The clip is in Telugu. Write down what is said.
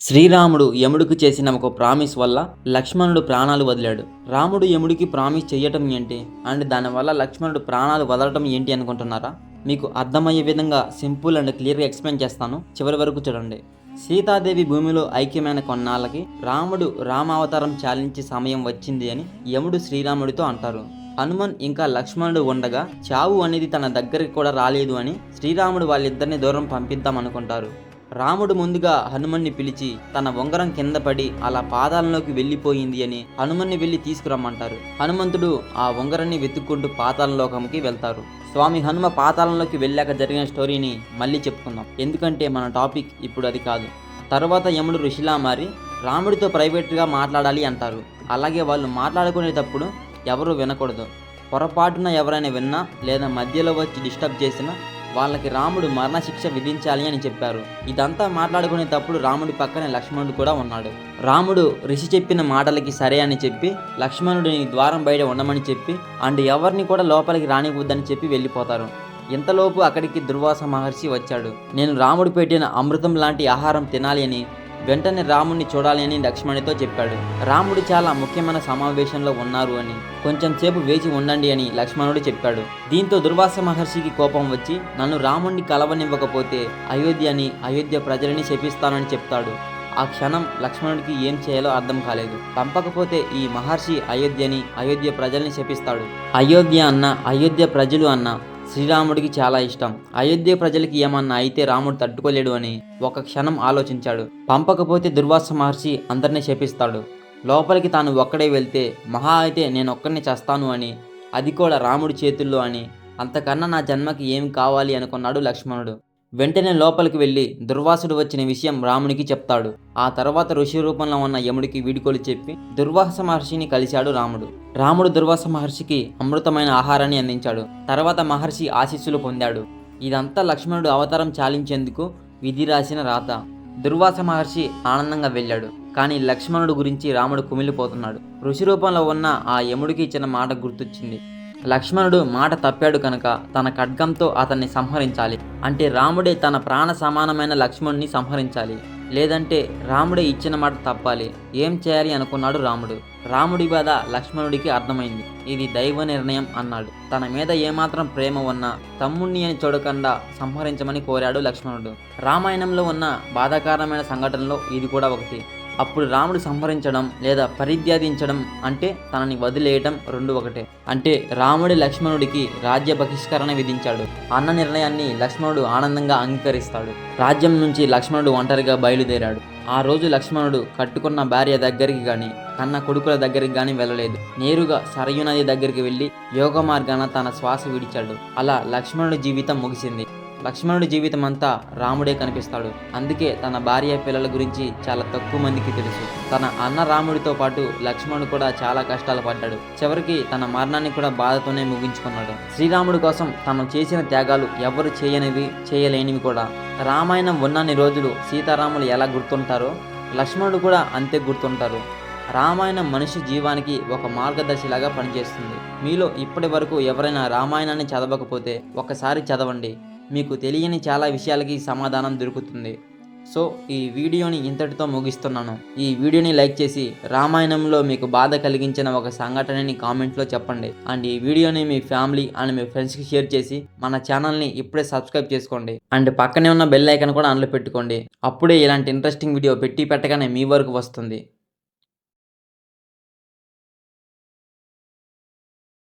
శ్రీరాముడు యముడికి చేసిన ఒక ప్రామిస్ వల్ల లక్ష్మణుడు ప్రాణాలు వదిలాడు. రాముడు యముడికి ప్రామిస్ చేయటం ఏంటి? అండ్ దానివల్ల లక్ష్మణుడు ప్రాణాలు వదలటం ఏంటి అనుకుంటున్నారా? మీకు అర్థమయ్యే విధంగా సింపుల్ అండ్ క్లియర్గా ఎక్స్ప్లెయిన్ చేస్తాను. చివరి వరకు చూడండి. సీతాదేవి భూమిలో ఐక్యమైన కొన్నాళ్ళకి రాముడు రామావతారం చాలించే సమయం వచ్చింది అని యముడు శ్రీరాముడితో అంటారు. హనుమన్ ఇంకా లక్ష్మణుడు ఉండగా చావు అనేది తన దగ్గరికి కూడా రాలేదు అని శ్రీరాముడు వాళ్ళిద్దరిని దూరం పంపిద్దాం అనుకుంటారు. రాముడు ముందుగా హనుమన్ని పిలిచి తన ఉంగరం కింద పడి అలా పాదాలలోకి వెళ్ళిపోయింది అని హనుమన్ని వెళ్ళి తీసుకురమ్మంటారు. హనుమంతుడు ఆ ఉంగరాన్ని వెతుక్కుంటూ పాతాళలోకంకి వెళ్తారు. స్వామి హనుమ పాతాళంలోకి వెళ్ళాక జరిగిన స్టోరీని మళ్ళీ చెప్పుకుందాం. ఎందుకంటే మన టాపిక్ ఇప్పుడు అది కాదు. తర్వాత యముడు ఋషిలా మారి రాముడితో ప్రైవేట్గా మాట్లాడాలి అంటారు. అలాగే వాళ్ళు మాట్లాడుకునేటప్పుడు ఎవరు వినకూడదు. పొరపాటున ఎవరైనా విన్నా లేదా మధ్యలో వచ్చి డిస్టర్బ్ చేసినా వాళ్ళకి రాముడు మరణశిక్ష విధించాలి అని చెప్పారు. ఇదంతా మాట్లాడుకునేటప్పుడు రాముడి పక్కనే లక్ష్మణుడు కూడా ఉన్నాడు. రాముడు ఋషి చెప్పిన మాటలకి సరే అని చెప్పి లక్ష్మణుడిని ద్వారం బయట ఉండమని చెప్పి అండ్ ఎవరిని కూడా లోపలికి రానివద్దని చెప్పి వెళ్ళిపోతారు. ఇంతలోపు అక్కడికి దుర్వాస మహర్షి వచ్చాడు. నేను రాముడు పెట్టిన అమృతం లాంటి ఆహారం తినాలి అని వెంటనే రాముణ్ణి చూడాలి అని లక్ష్మణితో చెప్పాడు. రాముడు చాలా ముఖ్యమైన సమావేశంలో ఉన్నారు అని కొంచెం సేపు వేచి ఉండండి అని లక్ష్మణుడు చెప్పాడు. దీంతో దుర్వాస మహర్షికి కోపం వచ్చి నన్ను రాముణ్ణి కలవనివ్వకపోతే అయోధ్యని అయోధ్య ప్రజలని శపిస్తానని చెప్తాడు. ఆ క్షణం లక్ష్మణుడికి ఏం చేయాలో అర్థం కాలేదు. పంపకపోతే ఈ మహర్షి అయోధ్యని అయోధ్య ప్రజల్ని శపిస్తాడు. అయోధ్య అన్న అయోధ్య ప్రజలు అన్న శ్రీరాముడికి చాలా ఇష్టం. అయోధ్య ప్రజలకి ఏమన్నా అయితే రాముడు తట్టుకోలేడు అని ఒక క్షణం ఆలోచించాడు. పంపకపోతే దుర్వాస మహర్షి అందరినీ శపిస్తాడు. లోపలికి తాను ఒక్కడే వెళ్తే మహా అయితే నేను ఒక్కడిని చేస్తాను అని అది కూడా రాముడి చేతుల్లో అని అంతకన్నా నా జన్మకి ఏం కావాలి అనుకున్నాడు లక్ష్మణుడు. వెంటనే లోపలికి వెళ్ళి దుర్వాసుడు వచ్చిన విషయం రామునికి చెప్తాడు. ఆ తర్వాత ఋషి రూపంలో ఉన్న యముడికి వీడుకోలు చెప్పి దుర్వాస మహర్షిని కలిశాడు రాముడు. రాముడు దుర్వాస మహర్షికి అమృతమైన ఆహారాన్ని అందించాడు. తర్వాత మహర్షి ఆశీస్సులు పొందాడు. ఇదంతా లక్ష్మణుడు అవతారం చాలించేందుకు విధి రాసిన రాత. దుర్వాస మహర్షి ఆనందంగా వెళ్ళాడు. కానీ లక్ష్మణుడు గురించి రాముడు కుమిలిపోతున్నాడు. ఋషి రూపంలో ఉన్న ఆ యముడికి ఇచ్చిన మాట గుర్తొచ్చింది. లక్ష్మణుడు మాట తప్పాడు కనుక తన ఖడ్గంతో అతన్ని సంహరించాలి. అంటే రాముడే తన ప్రాణ సమానమైన లక్ష్మణుని సంహరించాలి. లేదంటే రాముడే ఇచ్చిన మాట తప్పాలి. ఏం చేయాలి అనుకున్నాడు రాముడు. రాముడి బాధ లక్ష్మణుడికి అర్థమైంది. ఇది దైవ నిర్ణయం అన్నాడు. తన మీద ఏమాత్రం ప్రేమ ఉన్నా తమ్ముణ్ణి అని చూడకుండా సంహరించమని కోరాడు లక్ష్మణుడు. రామాయణంలో ఉన్న బాధాకరమైన సంఘటనలో ఇది కూడా ఒకటి. అప్పుడు రాముడు సంహరించడం లేదా పరిత్యాదించడం అంటే తనని వదిలేయటం రెండు ఒకటే. అంటే రాముడి లక్ష్మణుడికి రాజ్య బహిష్కరణ విధించాడు. అన్న నిర్ణయాన్ని లక్ష్మణుడు ఆనందంగా అంగీకరిస్తాడు. రాజ్యం నుంచి లక్ష్మణుడు ఒంటరిగా బయలుదేరాడు. ఆ రోజు లక్ష్మణుడు కట్టుకున్న భార్య దగ్గరికి కానీ కన్న కొడుకుల దగ్గరికి కానీ వెళ్ళలేదు. నేరుగా సరయు నది దగ్గరికి వెళ్ళి యోగ మార్గాన తన శ్వాస విడిచాడు. అలా లక్ష్మణుడి జీవితం ముగిసింది. లక్ష్మణుడి జీవితం అంతా రాముడే కనిపిస్తాడు. అందుకే తన భార్య పిల్లల గురించి చాలా తక్కువ మందికి తెలుసు. తన అన్న రాముడితో పాటు లక్ష్మణుడు కూడా చాలా కష్టాలు పడ్డాడు. చివరికి తన మరణాన్ని కూడా బాధతోనే ముగించుకున్నాడు. శ్రీరాముడి కోసం తను చేసిన త్యాగాలు ఎవరు చేయనివి చేయలేనివి కూడా. రామాయణం ఉన్నన్ని రోజులు సీతారాములు ఎలా గుర్తుంటారో లక్ష్మణుడు కూడా అంతే గుర్తుంటారు. రామాయణం మనిషి జీవానికి ఒక మార్గదర్శిలాగా పనిచేస్తుంది. మీలో ఇప్పటి వరకు ఎవరైనా రామాయణాన్ని చదవకపోతే ఒకసారి చదవండి. మీకు తెలియని చాలా విషయాలకి సమాధానం దొరుకుతుంది. సో ఈ వీడియోని ఇంతటితో ముగిస్తున్నాను. ఈ వీడియోని లైక్ చేసి రామాయణంలో మీకు బాధ కలిగించిన ఒక సంఘటనని కామెంట్లో చెప్పండి. అండ్ ఈ వీడియోని మీ ఫ్యామిలీ అండ్ మీ ఫ్రెండ్స్కి షేర్ చేసి మన ఛానల్ని ఇప్పుడే సబ్స్క్రైబ్ చేసుకోండి. అండ్ పక్కనే ఉన్న బెల్ ఐకన్ కూడా ఆన్లో పెట్టుకోండి. అప్పుడే ఇలాంటి ఇంట్రెస్టింగ్ వీడియో పెట్టి పెట్టగానే మీ వరకు వస్తుంది.